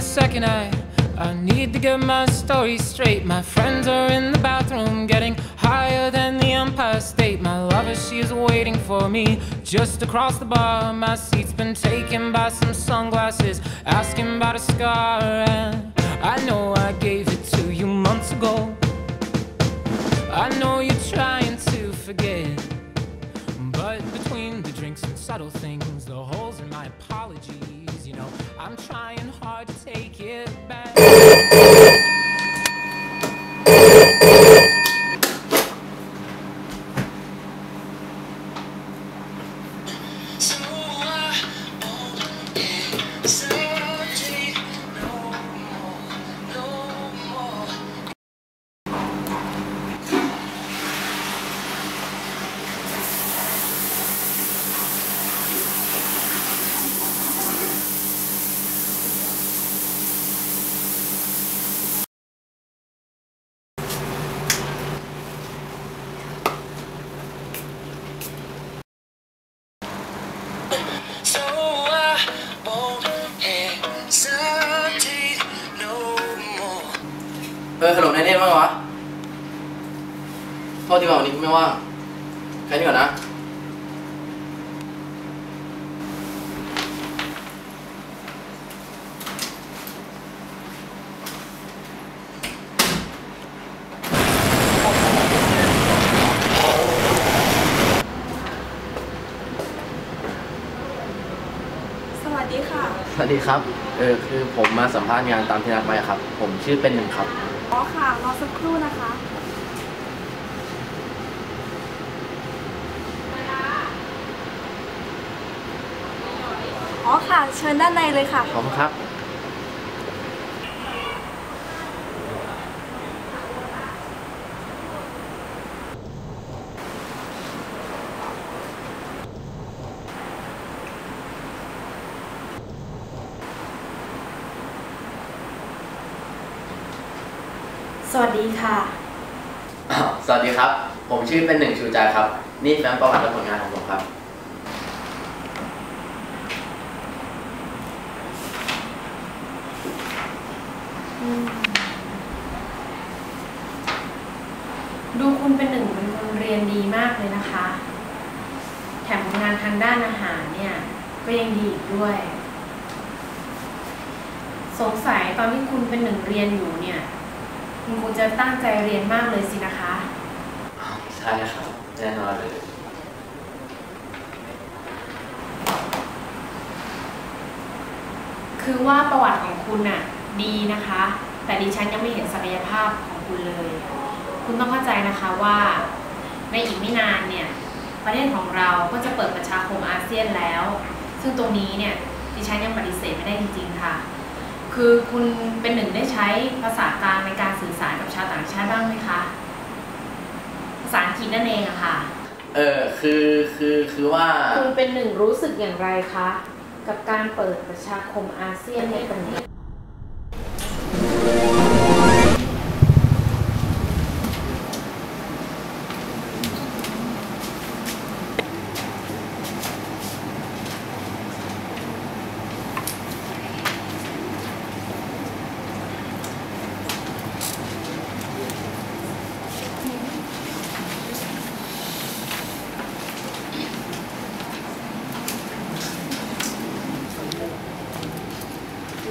a second. I I need to get my story straight. My friends are in the bathroom, getting higher than the Empire State. My lover, she is waiting for me just across the bar. My seat's been taken by some sunglasses, asking about a scar. And I know I gave it to you months ago. I know you're trying to forget. But subtle things, the holes in my apologies, you know, I'm trying hard to take it back. อฮัลโหลนายเนตว่างวะโทษทีว่าวันนี้กูไม่ว่างแค่นี้ก่อนนะสวัสดีค่ะ สวัสดีครับ เออคือผมมาสัมภาษณ์งานตามที่นัดไว้ครับ ผมชื่อเป็นหนึ่งครับ อ๋อค่ะ รอสักครู่นะคะอ๋อค่ะ เชิญด้านในเลยค่ะ ขอบคุณครับ สวัสดีค่ะ สวัสดีครับ ผมชื่อเป็นหนึ่งชูใจครับ นี่แฟ้มประวัติและผลงานของผมครับ ดูคุณเป็นหนึ่งเป็นคนเรียนดีมากเลยนะคะ แถมผลงานทางด้านอาหารเนี่ย ก็ยังดีอีกด้วย สงสัยตอนที่คุณเป็นหนึ่งเรียนอยู่เนี่ย คุณคงจะตั้งใจเรียนมากเลยสินะคะ ใช่ครับแน่นอนเลยคือว่าประวัติของคุณน่ะดีนะคะ แต่ดิฉันยังไม่เห็นศักยภาพของคุณเลย คุณต้องเข้าใจนะคะว่าในอีกไม่นานเนี่ยประเทศของเราก็จะเปิดประชาคมอาเซียนแล้ว ซึ่งตรงนี้เนี่ยดิฉันยังปฏิเสธไม่ได้จริงๆค่ะ คือคุณเป็นหนึ่งได้ใช้ภาษากลางในการสื่อสารกับชาวต่างชาติบ้างไหมคะ ภาษาอังกฤษนั่นเองอะค่ะ เออคือคือคือว่า คุณเป็นหนึ่งรู้สึกอย่างไรคะ กับการเปิดประชาคมอาเซียนในตรงนี้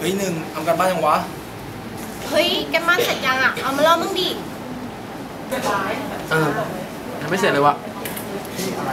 ยหนึ่งทำกันบ้านยังวะ เฮ้ยแกมาเสร็จยังอะ เอามาเล่ามึงดิ เออยังไม่เสร็จเลยวะ อะไร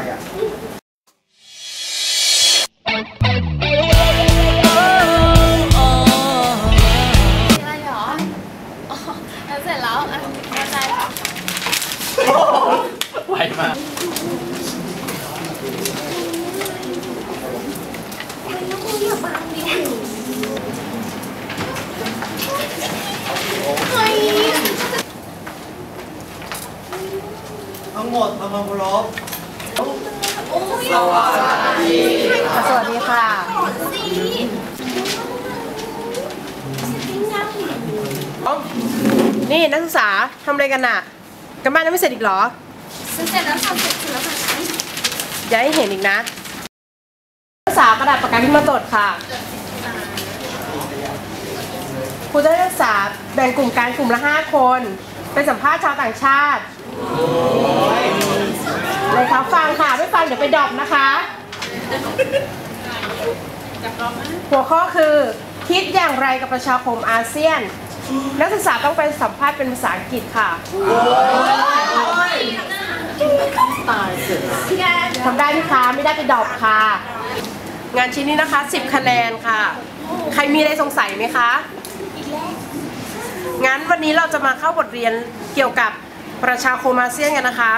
นี่นักศึกษาทำอะไรกันน่ะกันบ้านยังไม่เสร็จอีกเหรอเสร็จแล้วค่ะเสร็จแล้วค่ะอย่าให้เห็นอีกนะ นักศึกษากระดาษปากกาที่มาจดค่ะครูจะให้นักศึกษาแบ่งกลุ่มการกลุ่มละ5คนเป็นสัมภาษณ์ชาวต่างชาติเลยครับฟังค่ะไม่ฟังเดี๋ยวไปดรอปนะคะ หัวข้อคือคิดอย่างไรกับประชาคมอาเซียน นักศึกษาต้องไปสัมภาษณ์เป็นภาษาอังกฤษค่ะทำได้ไหมคะไม่ได้ไปดรอปค่ะ งานชิ้นนี้นะคะ 10 คะแนนค่ะ ใครมีอะไรสงสัยไหมคะงั้นวันนี้เราจะมาเข้าบทเรียนเกี่ยวกับประชาคมอาเซียนกันนะคะ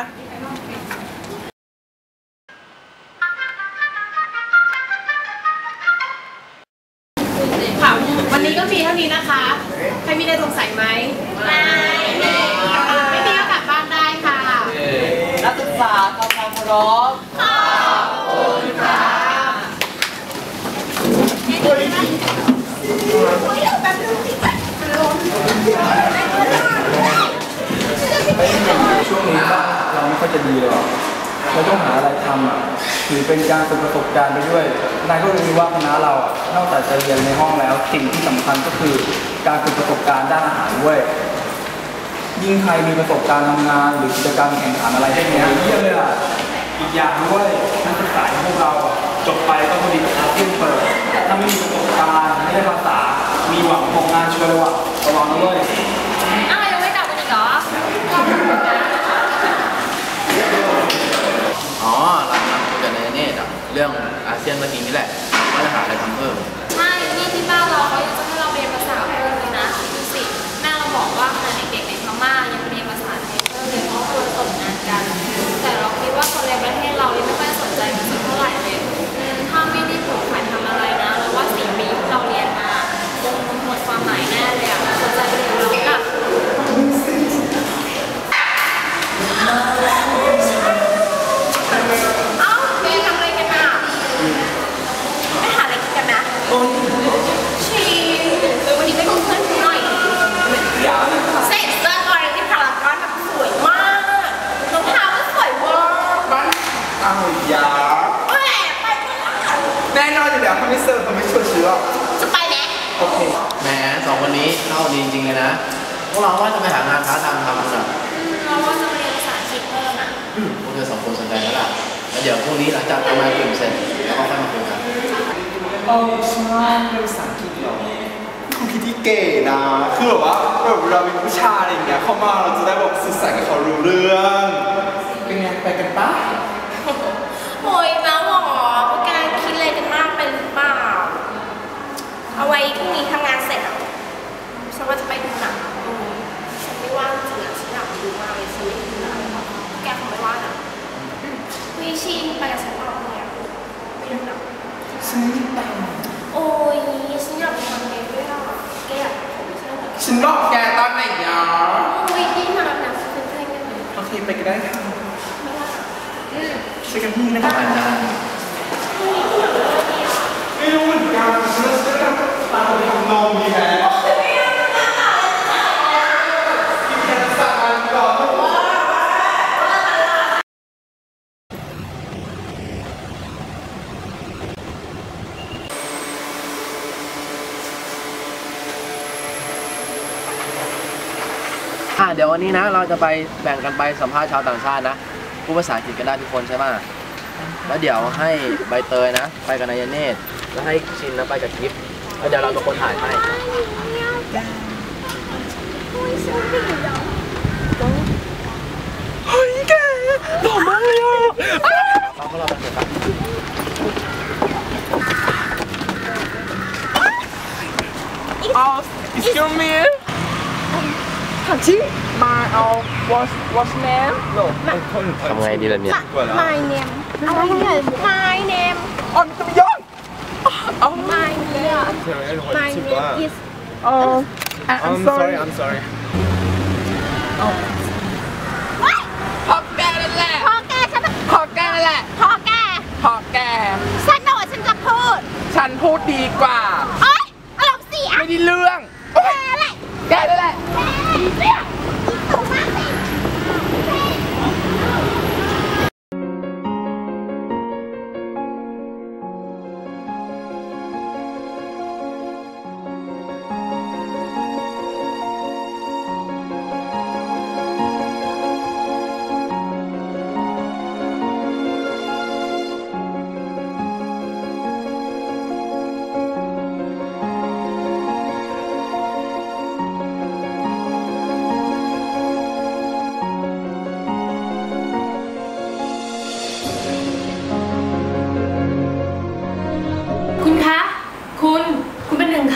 ค่ะวันนี้ก็มีเท่านี้นะคะใครมีอะไรสงสัยไหมไม่มีไม่มีก็กลับบ้านได้ค่ะ นักศึกษาทำความเคารพช่วงนี้บ้านเราไม่ค่อยจะดีเลยว่ะ เราต้องหาอะไรทำอะถือเป็นการเป็นประสบการณ์ไปด้วย นายก็รู้ว่าคณะเราอะนอกจากจะเรียนในห้องแล้ว สิ่งที่สำคัญก็คือการเป็นประสบการณ์ด้านอาหารด้วย ยิ่งใครมีประสบการณ์ทำงาน หรือกิจกรรมแข่งขันอะไรพวกเนี้ยเยี่ยมเลยอะอีกอย่างด้วยนักศึกษาของพวกเราอะจบไปก็พอดีกับอาเซียนเปิดถ้าไม่มีประสบการณ์ไม่ได้ภาษามีหวังตกงานช่วยเลยว่ะระวังเว้ย อ้าวยังไม่กลับกันอีกเหรอ อ๋อเราทำคุยกันใน เรื่องอาเซียนเมื่อกี้นี่แหละว่าจะหาอะไรทำเพิ่ม ใช่ นี่ที่บ้านเราเขายังจะให้เราเรียนภาษาเพิ่มเลยนะดูสิ แม่เราบอกว่าขณะเด็กๆในพม่ายังเรียนภาษาไทยเพิ่มเลยเพราะควรส่งงานกัน แต่เราคิดว่าคนในประเทศเรานี่ไม่ค่อยสนใจมันสักเท่าไหร่เลยอืมถ้าไม่ได้ปลูกฝังทำอะไรนะเราว่าสี่ปีที่เราเรียนมาคงหมดความหมายแน่เลยอะสนใจไปเรียนเราก็ เอ้าเรียนทำอะไรกันอะไม่หาอะไรกินกันนะชีวันนี้ไปดูเพื่อนหน่อยเสร็จเสื้อตัวอะไรที่พารากอนแบบสวยมากรองเท้าก็สวยเวอร์ อ้าวอย่าแหมไปกันละแน่นอนอยู่แล้วเขาไม่เสิร์ฟเขาไม่ช่วยซื้อหรอกจะไปไหมโอเคแหมสองคนนี้เข้าดีจริงๆเลยนะ พวกเราว่าจะไปหางานค้าทำทำกันอะอืมเราว่าจะมาเรียนภาษาอังกฤษเพิ่มอะอืมพวกเธอสองคนสนใจไหมล่ะแล้วเดี๋ยวพรุ่งนี้หลังจากทำงานกลุ่มเสร็จแล้วก็ค่อยมาคุยกันเออใช่เป็นภาษาอังกฤษเหรอคุณคิดที่เก๋นะคือแบบว่าแบบเราเป็นผู้ชายอะไรอย่างเงี้ยเข้ามาเราจะได้แบบสื่อ ฉันบอกแกตอนไหนยะโอ้ยที่หนังหนังเป็นเพลงกันไหมโอเคไปกันได้ค่ะไม่ว่าอืมช่วยกันพึ่งนะประคะมาณนั้นไม่รู้เหมือนกันฉันจะตามไปทำนมดีไหมกินแค่สักอันก่อน อะเดี๋ยววันนี้นะ เราจะไปแบ่งกันไปสัมภาษณ์ชาวต่างชาตินะพูดภาษาอังกฤษกันได้ทุกคนใช่ไหมแล้วเดี๋ยวให้ใบเตยนะ ไปกับนายเนตรแล้วให้ชินนะไปกับกิฟต์แล้วเดี๋ยวเราเป็นคนถ่ายให้เฮ้ยแกหล่อมากเลยอะเราก็รอกันเถอะครับ Uh, excuse me. Touchy, my uh, what's what's name? No, ทำไงดีล่ะเนี่ย My name อะไรเนี่ย My name on the beyond. Oh, My name My name is oh, I- I'm sorry, I'm sorry. พ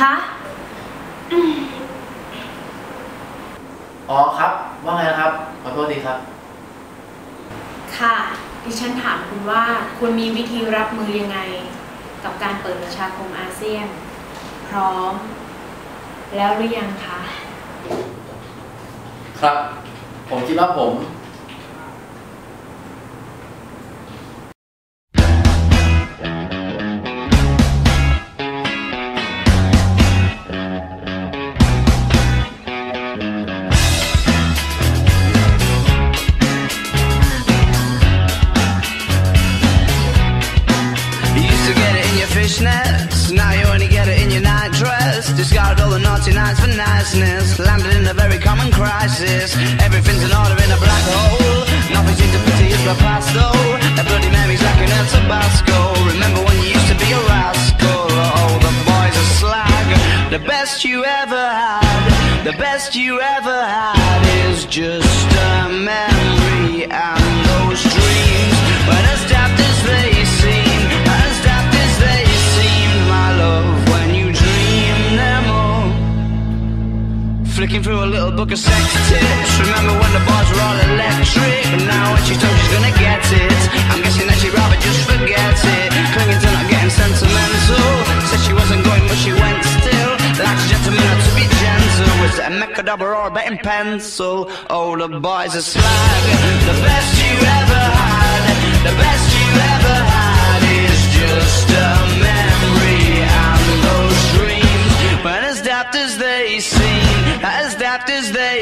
คะอ๋อครับ ว่าไงนะครับ ขอโทษทีครับ ค่ะ ดิฉันถามคุณว่าคุณมีวิธีรับมือยังไง กับการเปิดประชาคมอาเซียน พร้อม แล้วหรือยังคะ ครับ ผมคิดว่าผม Everything's in in a black hole. Nothing seems to pity is the past though. That bloody memory's like an El Tabasco. Remember when you used to be a rascal? Oh, the boys are slag. The best you ever had, the best you ever had is just a memory Flicking through a little book of sex tips. Remember when the bars were all electric? And now when she's told she's gonna get it, I'm guessing that she'd rather just forget it. Clinging to not getting sentimental. Said she wasn't going, but she went still. Like a gentleman, had to be gentle. Was it a mechadabra or a betting pencil? Oh, the boys are slag. The best you ever had, the best you ever had is just a as they